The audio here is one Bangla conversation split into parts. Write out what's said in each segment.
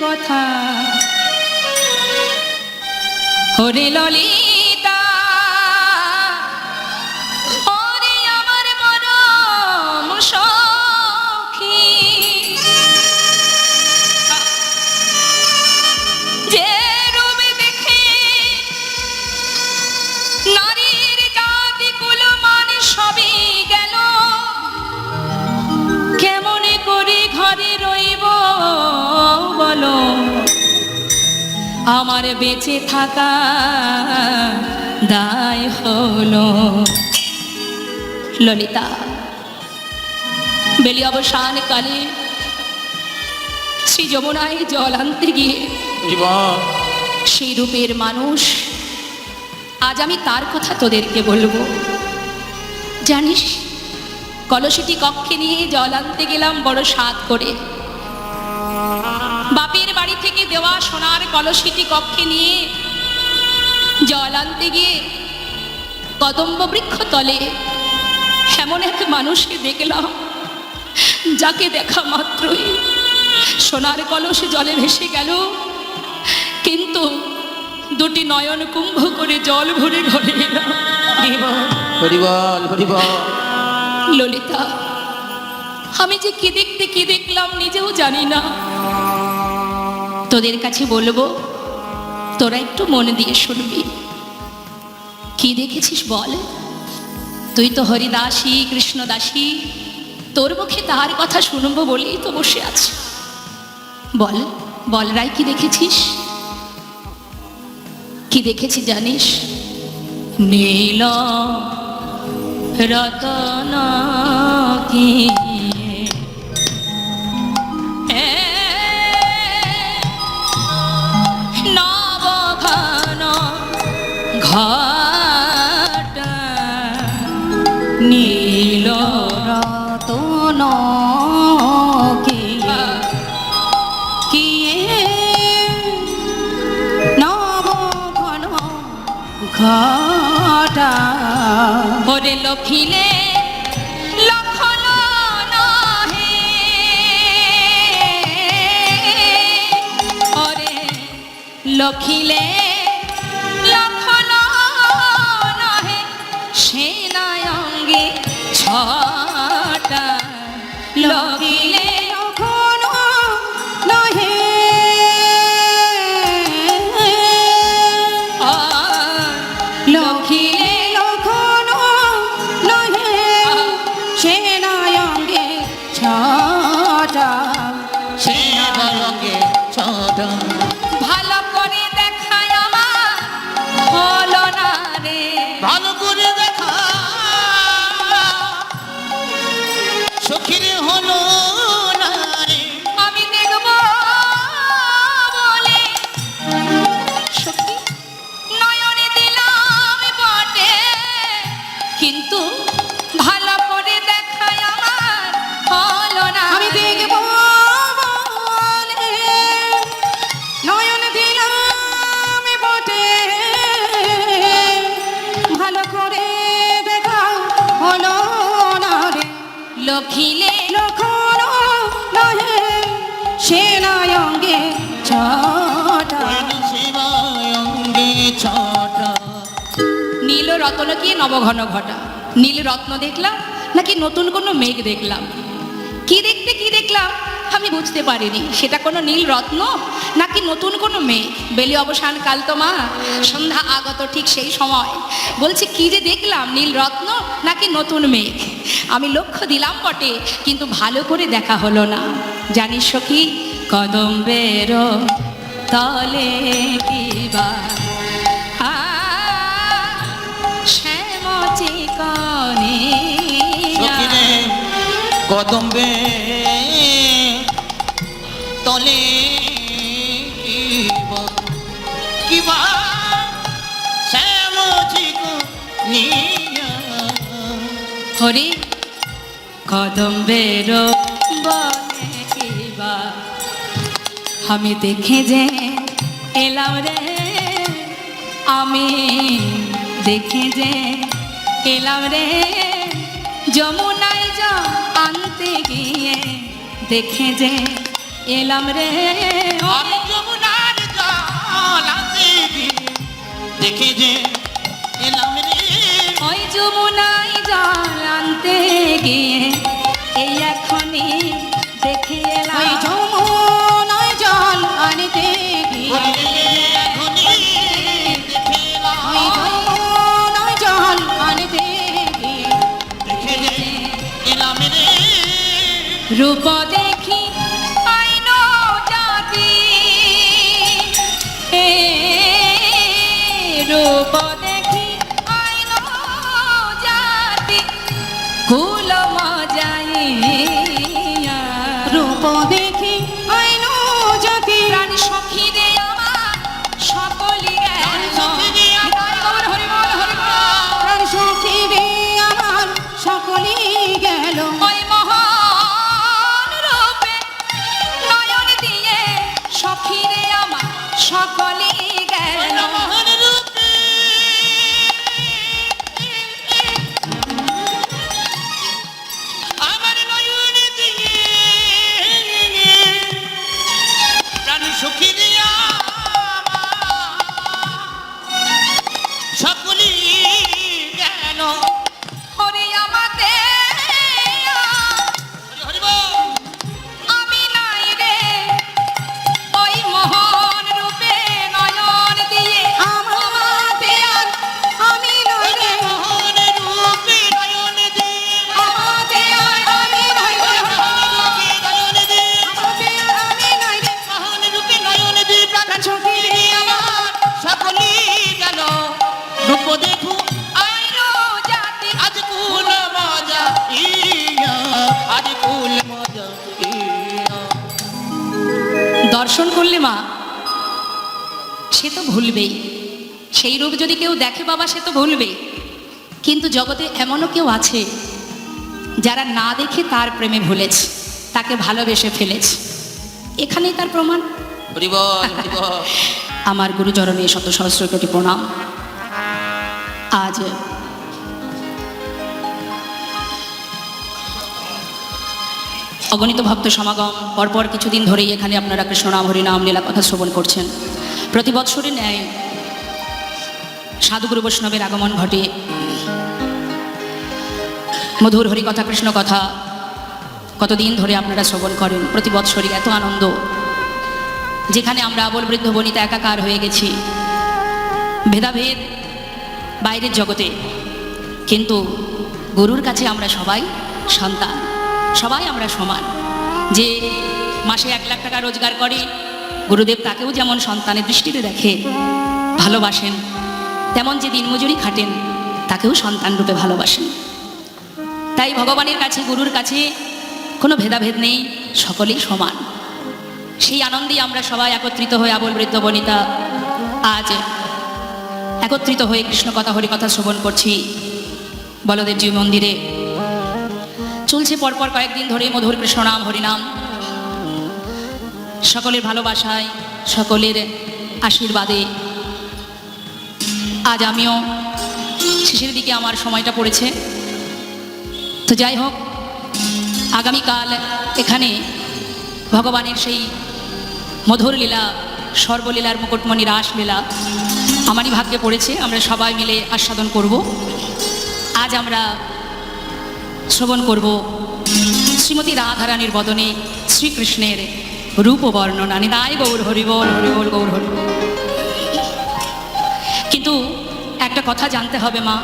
কথা। হরে ললিতা আমার বেঁচে থাকা দায় হলো ললিতা। বেলি অবসান কালে শ্রী যমুনায় জল আনতে গিয়ে সেই রূপের মানুষ আজ আমি তার কথা তোদেরকে বলব। জানিস কলসিটি কক্ষে নিয়ে জল আনতে গেলাম বড় স্বাদ করে। বাপের বাড়ি থেকে দেওয়া সোনার কলসিটি কক্ষে নিয়ে জল আনতে গিয়ে কদম্ব বৃক্ষ তলে এমন এক মানুষকে দেখলাম যাকে দেখা মাত্রই সোনার কলসে জলে ভেসে গেল। কিন্তু দুটি নয়ন কুম্ভ করে জল ভরে ঘরে ললিতা আমি যে কি দেখতে কি দেখলাম নিজেও জানি না। তোদের কাছে বলব, তোরা একটু মনে দিয়ে শুনবি। কি দেখেছিস বল? তুই তো হরিদাসী, কৃষ্ণদাসী, তোর মুখে তার কথা শুনব বলেই তো বসে আছি। বল বল রায়, কি দেখেছিস? কি দেখেছি জানিস? নীল রতন কি ঘটা ওরে লখিলে লখিলে রত্ন কি নবঘন ঘটা? নীল রত্ন দেখলাম, নাকি নতুন কোনো মেঘ দেখলাম? কি দেখতে কি দেখলাম, আমি বুঝতে পারিনি। সেটা কোনো নীল রত্ন, নাকি নতুন কোনো মেঘ? বেলি অবসান কাল তো মা, সন্ধ্যা আগত ঠিক সেই সময়। বলছি, কি যে দেখলাম নীল রত্ন, নাকি নতুন মেঘ? আমি লক্ষ্য দিলাম বটে, কিন্তু ভালো করে দেখা হলো না। জানিস কি কদম্বের তলে কিবা শ্যামচি কনে সখীরে কদম্বে তলে কিবা নিয়া। হরি কদম্বের বনে কিবা। আমি দেখে যে এলাম রে আমি দেখে যে এলাম রে যমুনায় যা আনতে গিয়ে দেখে যে এলাম রে। আমি যমুনার জল আনতে গিয়ে দেখে যে এলাম রে। ওই যমুনায় জল আনতে গিয়ে এই এখনই রূপ মা। সে তো ভুলবেই। সেই রূপ যদি কেউ দেখে বাবা সে তো ভুলবেই। কিন্তু জগতে এমনও কেউ আছে যারা না দেখে তার প্রেমে ভুলেছে তাকে ভালোবেসে ফেলেছে। এখানেই তার প্রমাণ। আমার গুরুচরণে শত সহস্র কোটি প্রণাম। আজ অগণিত ভক্ত সমাগম। পরপর কিছুদিন ধরেই এখানে আপনারা কৃষ্ণনাম হরিনাম লীলা কথা শ্রবণ করছেন। প্রতি বৎসরের ন্যায় সাধুগুরু বৈষ্ণবের আগমন ঘটে। মধুর হরিকথা, কৃষ্ণ কথা কতদিন ধরে আপনারা শ্রবণ করেন? প্রতি বৎসরই এত আনন্দ। যেখানে আমরা আবল বৃদ্ধ বনিতা একাকার হয়ে গেছি। ভেদাভেদ বাইরের জগতে। কিন্তু গুরুর কাছে আমরা সবাই সন্তান। সবাই আমরা সমান। যে মাসে এক লাখ টাকা রোজগার করে, গুরুদেব তাকেও যেমন সন্তানের দৃষ্টিতে দেখে, ভালোবাসেন, তেমন যে দিনমজুরি খাটেন, তাকেও সন্তান রূপে ভালোবাসেন। তাই ভগবানের কাছে, গুরুর কাছে কোনো ভেদাভেদ নেই, সকলেই সমান। সেই আনন্দেই আমরা সবাই একত্রিত হয়ে আবল বৃদ্ধ বনিতা আজ একত্রিত হয়ে কৃষ্ণ কথা, হরি কথা শ্রবণ করছি। বলদেবজি মন্দিরে চলছে পরপর কয়েকদিন ধরে মধুর কৃষ্ণ নাম, হরিনাম। সকলের ভালোবাসায়, সকলের আশীর্বাদে। আজ আমিও শেষের দিকে আমার সময়টা পড়েছে। তো যাই হোক, আগামীকাল এখানে ভগবানের সেই মধুর লীলা, সর্বলীলার মুকুটমণি রাসলীলা আমারই ভাগ্যে পড়েছে। আমরা সবাই মিলে আস্বাদন করব। আজ আমরা শ্রবণ করব শ্রীমতী রাধারানীর বদনে শ্রীকৃষ্ণের রূপ বর্ণনা নিদায় গৌর হরিবল হরিবল গৌর হরিবল কিন্তু একটা কথা জানতে হবে মা।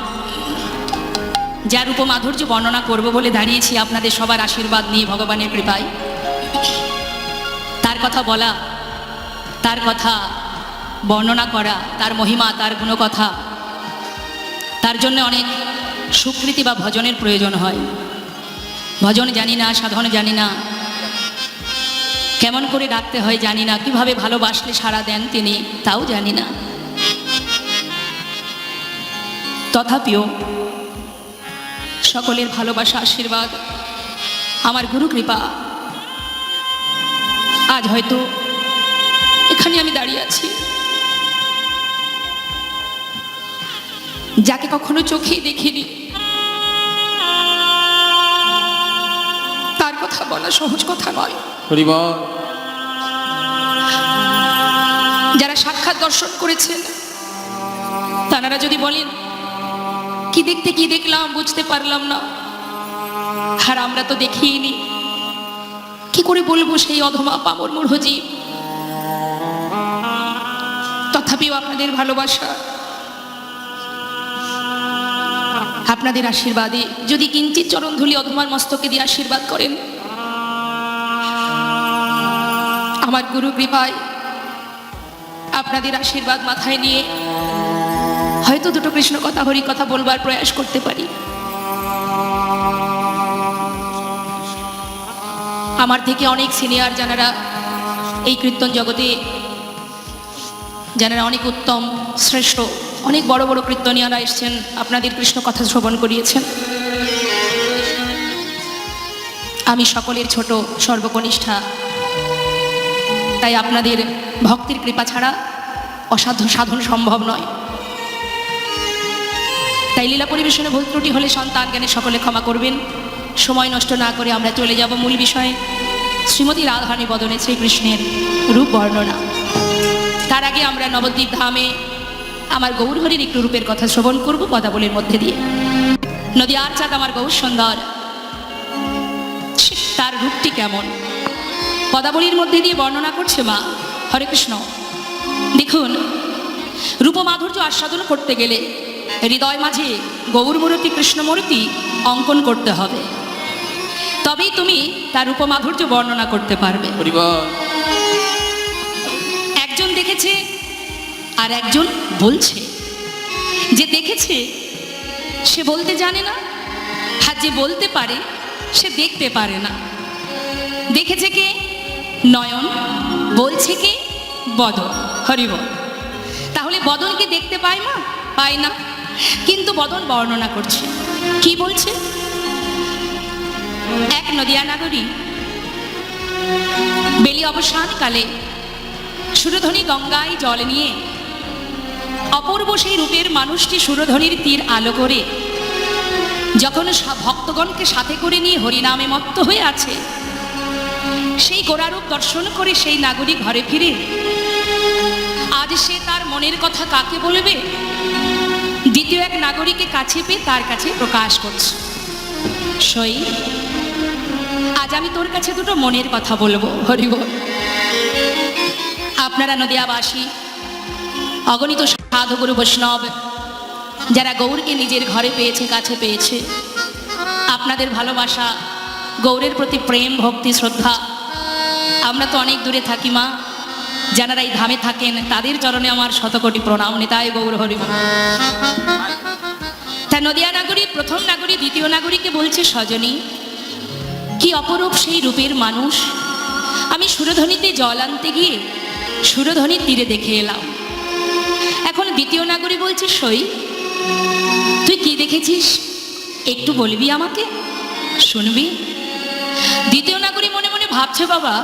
যার উপমাধুর্য বর্ণনা করব বলে দাঁড়িয়েছি আপনাদের সবার আশীর্বাদ নিয়ে ভগবানের কৃপায়। তার কথা বলা, তার কথা বর্ণনা করা, তার মহিমা, তার গুণকথা, তার জন্য অনেক সুকৃতি বা ভজনের প্রয়োজন হয়। ভজন জানি না, সাধন জানি না। কেমন করে ডাকতে হয় জানি না, কীভাবে ভালোবাসলে সাড়া দেন তিনি তাও জানি না। তথাপিও সকলের ভালোবাসা, আশীর্বাদ, আমার গুরু কৃপা, আজ হয়তো এখানে আমি দাঁড়িয়ে আছি। যাকে কখনো চোখেই দেখিনি। তার কথা বলা সহজ কথা নয়। যারা সাক্ষাৎ দর্শন করেছেন তারা যদি বলেন কি দেখতে কি দেখলাম বুঝতে পারলাম না। আর আমরা তো দেখিনি। কি করে বলব সেই অধমা পামর মূঢ়জীব তথাপিও আপনাদের ভালোবাসা আপনাদের আশীর্বাদে। যদি কিঞ্চিত চরণধুলি অধমার মস্তকে দিয়ে আশীর্বাদ করেন। আমার গুরু কৃপায় আপনাদের আশীর্বাদ মাথায় নিয়ে হয়তো দুটো কৃষ্ণ কথা, হরি কথা বলবার প্রয়াস করতে পারি। আমার থেকে অনেক সিনিয়র যারা এই কীর্তন জগতে যারা অনেক উত্তম, শ্রেষ্ঠ অনেক বড় বড় কীর্তনীয়রা এসছেন, আপনাদের কৃষ্ণ কথা শ্রবণ করিয়েছেন। আমি সকলের ছোট সর্বকনিষ্ঠা। তাই আপনাদের ভক্তির কৃপা ছাড়া অসাধ্য সাধন সম্ভব নয়। তাই লীলা পরিবেশনে ভুল ত্রুটি হলে সন্তান জ্ঞানে সকলে ক্ষমা করবেন। সময় নষ্ট না করে আমরা চলে যাব মূল বিষয়ে। শ্রীমতী রাধানী বদনে শ্রীকৃষ্ণের রূপ বর্ণনা। তার আগে আমরা নবদ্বীপ ধামে আমার গৌরহরির একটু রূপের কথা শ্রবণ করব পদাবলীর মধ্যে দিয়ে। নদী আর চাঁদ আমার গৌর সুন্দর তার রূপটি কেমন? পদাবলীর মধ্যে দিয়ে বর্ণনা করছে মা হরে কৃষ্ণ। দেখুন রূপ মাধুর্য আস্বাদন করতে গেলে হৃদয় মাঝে গৌরমূর্তি কৃষ্ণমূর্তি অঙ্কন করতে হবে। তবেই তুমি তার রূপমাধুর্য বর্ণনা করতে পারবে। একজন দেখেছে আর একজন বলছে, যে দেখেছে, সে বলতে জানে না, আর যে বলতে পারে, সে দেখতে পারে না। দেখেছে কে? নয়ন। বলছে কে? বদন। হরিব তাহলে বদনকে দেখতে পায় না? পায় না। কিন্তু বদন বর্ণনা করছে। কি বলছে? এক নদিয়া নাগরী, বেলি অবসানকালে সুরধ্বনি গঙ্গায় জল নিয়ে অপূর্ব সেই রূপের মানুষটি সুরধনির তীর আলো করে। যখন ভক্তগণকে সাথে করে নিয়ে হরিনামে মত্ত হয়ে আছে, সেই গোড়ারূপ দর্শন করে সেই নাগরিক ঘরে ফিরে। আজ সে তার মনের কথা কাকে বলবে? দ্বিতীয় এক নাগরিককে কাছে পেয়ে তার কাছে প্রকাশ করছে। সই, আজ আমি তোর কাছে দুটো মনের কথা বলব হরিব আপনারা নদিয়াবাসী অগণিত সাধুগুরু বৈষ্ণব, যারা গৌরকে নিজের ঘরে পেয়েছে, কাছে পেয়েছে। আপনাদের ভালোবাসা, গৌরের প্রতি প্রেম, ভক্তি, শ্রদ্ধা। আমরা তো অনেক দূরে থাকি মা। যারা এই ধামে থাকেন, তাদের চরণে আমার শতকোটি প্রণাম নেতায় গৌর হরি তা নদিয়া নাগরী, প্রথম নাগরী, দ্বিতীয় নাগরীকে বলছে সজনী। কি অপরূপ সেই রূপের মানুষ। আমি সুরধ্বনিতে জল আনতে গিয়ে সুরধ্বনির তীরে দেখে এলাম। এখন দ্বিতীয় নাগরী বলছে, সই, তুই কি দেখেছিস? একটু বলবি আমাকে? শুনবি? দ্বিতীয় নাগরী মনে মনে ভাবছে, বাবা,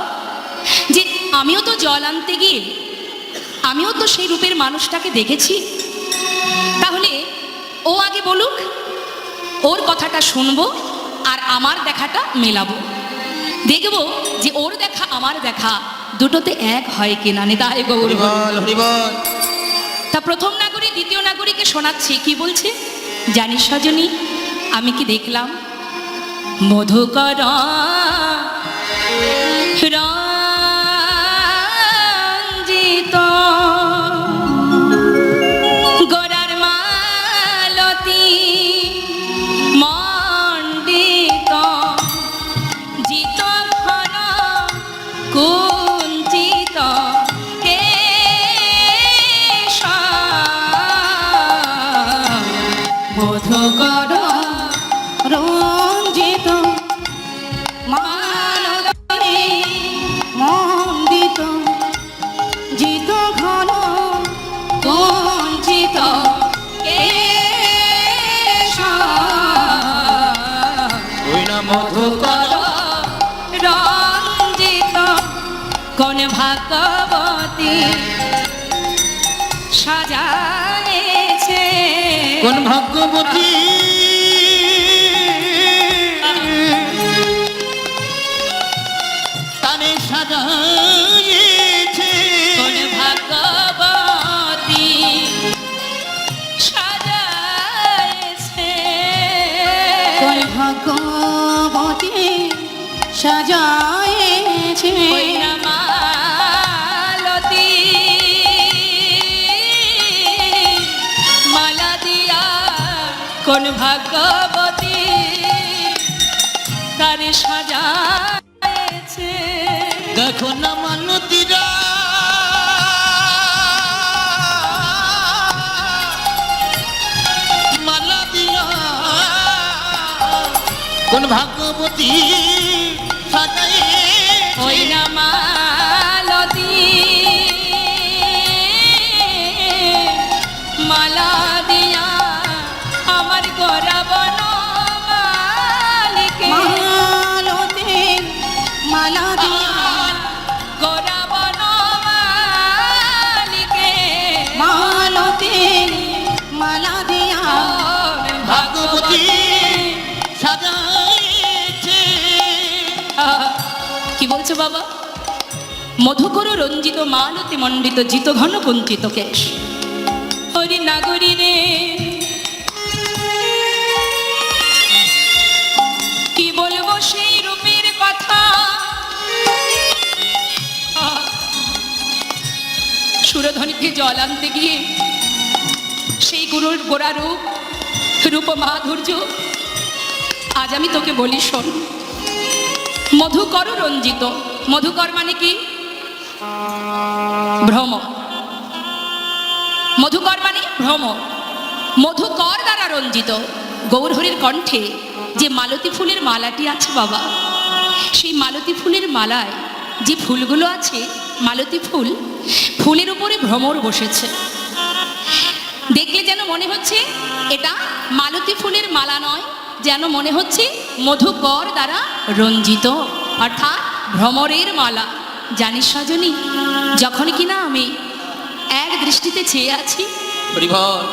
যে আমিও তো জল আনতে গিয়ে, আমিও তো সেই রূপের মানুষটাকে দেখেছি। তাহলে ও আগে বলুক, ওর কথাটা শুনব আর আমার দেখাটা মেলাবো। দেখব যে ওর দেখা, আমার দেখা, দুটোতে এক হয় কিনা নেতায় গৌর তা প্রথম নাগরিক দ্বিতীয় নাগরীকে শোনাচ্ছি। কি বলছে? জানিস সজনী আমি কি দেখলাম? মধুকর ভাগবতী সাজায়েছে। কোন ভাগ্যবতী তারে সাজায়েছে? তারে সাজাছে দেখো না দিয়া কোন ভাগ্যবতী বাবা। মধুকর রঞ্জিত মালতি মণ্ডিত জিত ঘন কুঞ্চিত কেশ। হরি নাগরী রে। কি বলব সেই রূপের কথা? আহা, সুরধ্বনিতে জল আনতে গিয়ে সেই গুরুর গোড়া রূপ রূপ মাধুর্য আজ আমি তোকে বলি শোন। মধুকর রঞ্জিত মধুকর মানে কি? ভ্রম। মধুকর মানে ভ্রম। মধুকর দ্বারা রঞ্জিত গৌরহরির কণ্ঠে যে মালতী ফুলের মালাটি আছে বাবা, সেই মালতী ফুলের মালায় যে ফুলগুলো আছে, মালতী ফুল, ফুলের উপরে ভ্রমর বসেছে। দেখলে যেন মনে হচ্ছে এটা মালতী ফুলের মালা নয়, যেন মনে হচ্ছে মধুকর দ্বারা রঞ্জিত। অর্থাৎ ভ্রমরের মালা। জানিস সজনী যখন কিনা আমি এক দৃষ্টিতে চেয়ে আছি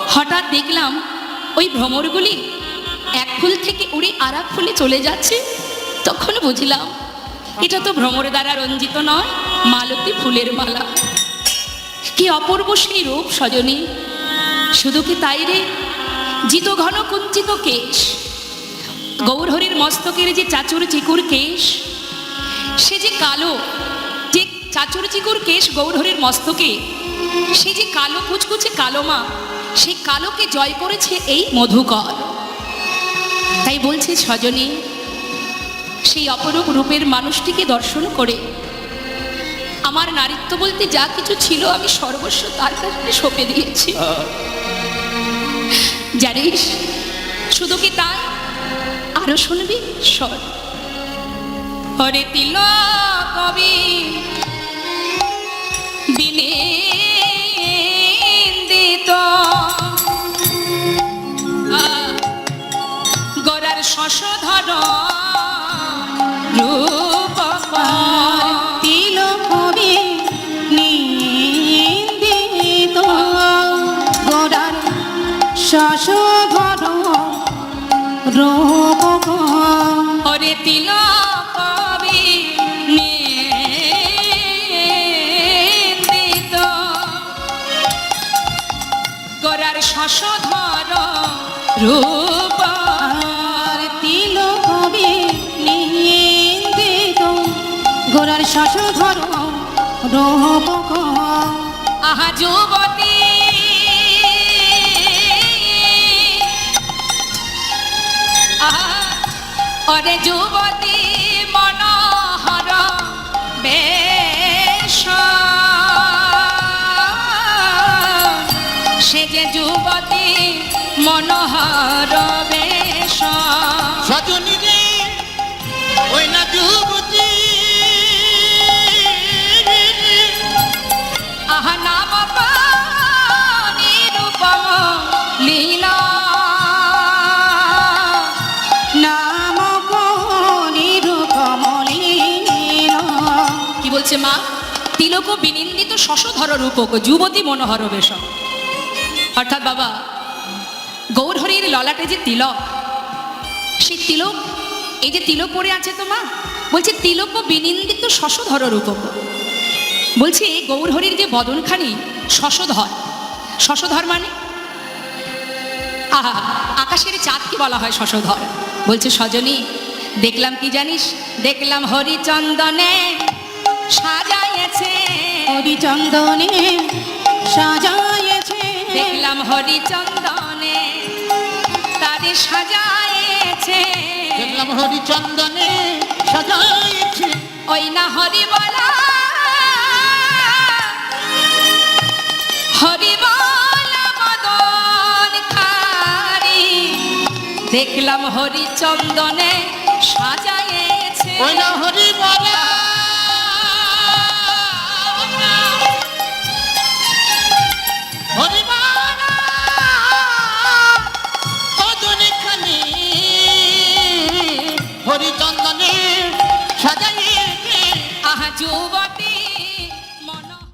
হঠাৎ দেখলাম ওই ভ্রমরগুলি এক ফুল থেকে উড়ে আর এক ফুলে চলে যাচ্ছে। তখন বুঝলাম এটা তো ভ্রমর দ্বারা রঞ্জিত নয় মালতী ফুলের মালা। কি অপূর্ব সেই রূপ সজনী। শুধু কি তাই রে? জিত ঘন কুঞ্চিত কেশ। গৌরহরির মস্তকের যে চাচুর চিকুর কেশ। সে যে কালো, যে চাচুর চিকুর কেশ গৌরহরির মস্তকে, সে যে কালো কুচকুচে কালো মা সেই কালোকে জয় করেছে এই মধুকর। তাই বলছে সজনী, সেই অপরূপ রূপের মানুষটিকে দর্শন করে। আমার নারীত্ব বলতে যা কিছু ছিল আমি সর্বস্ব তার কাছে সঁপে দিয়েছি। জানিস, শুধু কি তাই? আরও শুনবি? সর হরে তিল কবি। বিনিন্দিত। গড়ার শশধর শশধর রূপ আহা যুবতী। অরে যুবতী মনোহর বেশ। সে যে যুবতী মনোহর বেশ। সজনী রে ওই না যুবতী বলছে মা? তিলক বিনিন্দিত শশধর রূপক, যুবতী মনোহর বেশ। অর্থাৎ বাবা, গৌরহরির ললাটে যে তিলক, সেই তিলক, এই যে তিলক পরে আছে তো মা, বলছে তিলক বিনিন্দিত শশধর রূপক। বলছে গৌরহরির যে বদনখানি শশধর শশধর মানে? আহা আকাশের চাঁদকে বলা হয় শশধর বলছে সজনী দেখলাম কি জানিস? দেখলাম হরিচন্দনে সাজাইছে হরিচন্দনে সাজায়েছে দেখলাম হরিচন্দনে তারে সাজায়েছে দেখলাম হরিচন্দনে সাজাইছে ওই না হরি বলা দেখলাম হরিচন্দনে সাজায়েছে হরি বল